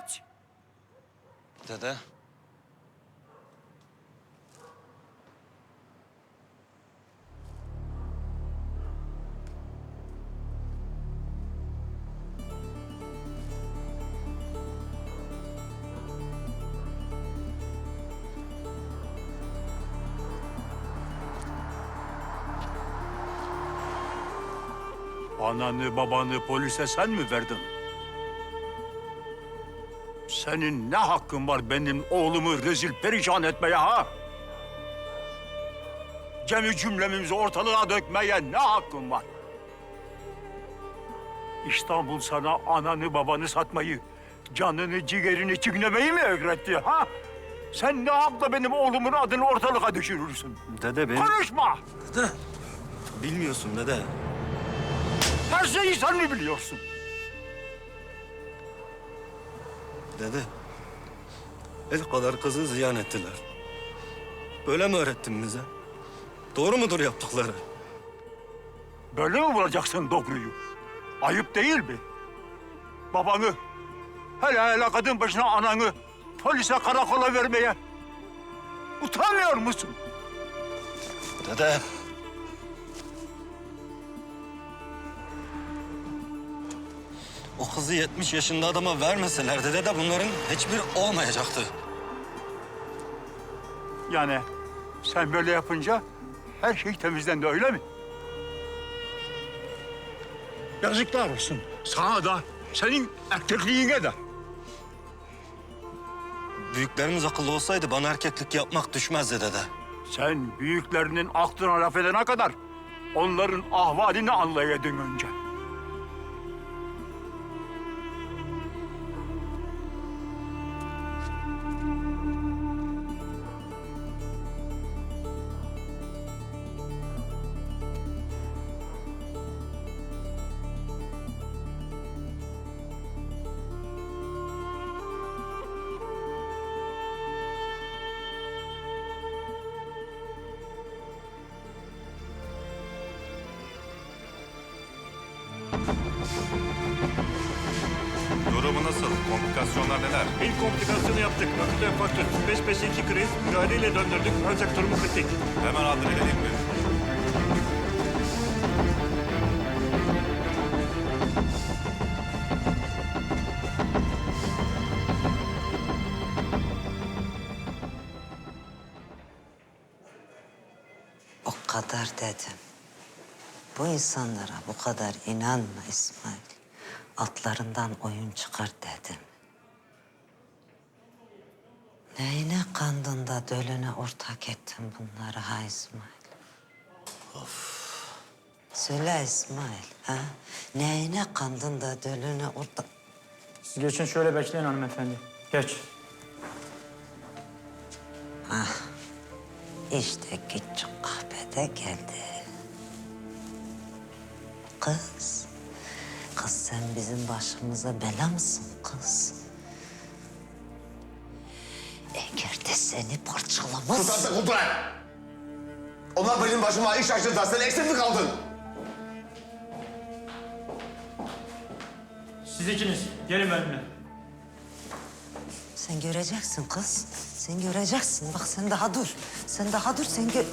Geç. Dede. Ananı babanı polise sen mi verdin? Senin ne hakkın var benim oğlumu rezil perişan etmeye ha? Cemi cümlemizi ortalığa dökmeye ne hakkın var? İstanbul sana ananı babanı satmayı, canını ciğerini çiğnemeyi mi öğretti ha? Sen ne yapla benim oğlumun adını ortalığa düşürürsün? Dede benim... Konuşma! Bilmiyorsun dede. Her şeyi sen mi biliyorsun? Dede. El kadar kızı ziyan ettiler. Böyle mi öğrettin bize? Doğru mudur yaptıkları? Böyle mi vuracaksın Dobru'yu? Ayıp değil mi? Babanı, hele hele kadın başına ananı polise karakola vermeye utanmıyor musun? Dede. O kızı 70 yaşında adama vermeseler dede de bunların hiçbir olmayacaktı. Yani sen böyle yapınca her şey temizlendi öyle mi? Yazıklar olsun. Sana da, senin erkekliğine de. Büyüklerimiz akıllı olsaydı bana erkeklik yapmak düşmezdi dede. Sen büyüklerinin aklına laf edene kadar onların ahvalini anlayaydın önce. Durumu nasıl? Komplikasyonlar neler? İlk komplikasyonu yaptık. Akut enfarktüs. Peş peşe iki kriz. Müdahaleyle döndürdük. Ancak durumu kritik. Hemen adrenalin mi? O kadar dedim. Bu insanlara bu kadar inanma İsmail. Altlarından oyun çıkar dedim. Neyine kandın da dölüne ortak ettin bunları ha İsmail? Of. Söyle İsmail, ha? Neyine kandın da dölüne ortak... Siz geçin şöyle bekleyin hanımefendi. Geç. İşte küçük kahvede geldi. Kız, kız sen bizim başımıza bela mısın kız? Eğer de seni parçalamaz... Sus artık Ulturay! Onlar benim başıma iş açtılar. Sen eksik mi kaldın? Siz ikiniz gelin benimle. Sen göreceksin kız. Sen göreceksin. Bak sen daha dur. Sen daha dur. Sen gö...